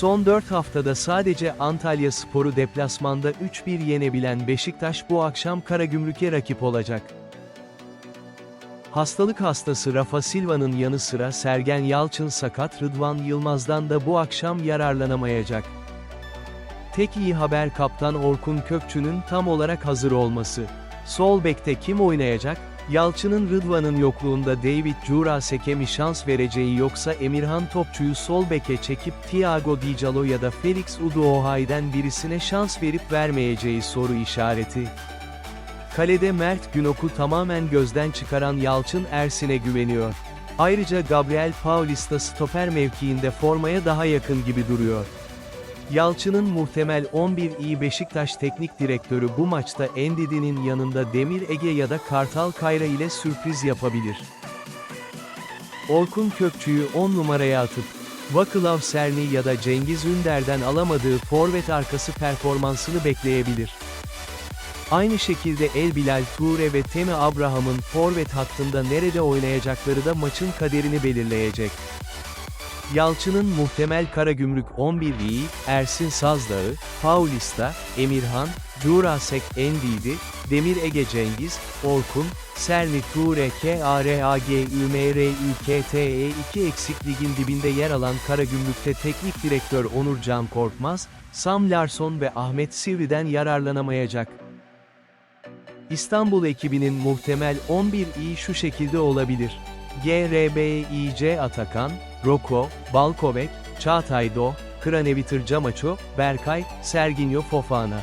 Son 4 haftada sadece Antalya Sporu deplasmanda 3-1 yenebilen Beşiktaş bu akşam Karagümrük'e rakip olacak. Hastalık hastası Rafa Silva'nın yanı sıra Sergen Yalçın sakat Rıdvan Yılmaz'dan da bu akşam yararlanamayacak. Tek iyi haber kaptan Orkun Kökçü'nün tam olarak hazır olması. Sol bekte kim oynayacak? Yalçın'ın Rıdvan'ın yokluğunda David Jurasek'e mi şans vereceği yoksa Emirhan Topçu'yu sol beke çekip Thiago Di Giallo ya da Felix Uduohay'den birisine şans verip vermeyeceği soru işareti. Kalede Mert Günok'u tamamen gözden çıkaran Yalçın Ersin'e güveniyor. Ayrıca Gabriel Paulista stoper mevkiinde formaya daha yakın gibi duruyor. Yalçın'ın muhtemel 11 iyi Beşiktaş teknik direktörü bu maçta Endidi'nin yanında Demir Ege ya da Kartal Kayra ile sürpriz yapabilir. Orkun Kökçü'yü 10 numaraya atıp, Vakılav Serni ya da Cengiz Ünder'den alamadığı forvet arkası performansını bekleyebilir. Aynı şekilde El Bilal Toure ve Temi Abraham'ın forvet hattında nerede oynayacakları da maçın kaderini belirleyecek. Yalçın'ın muhtemel Karagümrük 11'liği, Ersin Sazdağı, Paulista, Emirhan, Jurasek Endidi, Demir Ege Cengiz, Orkun, Serni Ture KARAGÜMRÜKTE 2 eksik ligin dibinde yer alan Karagümrük'te teknik direktör Onur Can Korkmaz, Sam Larsson ve Ahmet Sivri'den yararlanamayacak. İstanbul ekibinin muhtemel 11'i şu şekilde olabilir. GRBİC Atakan, Roko, Balkovek, Çağatay Do, Kranevitr Camaço, Berkay, Serginho Fofana.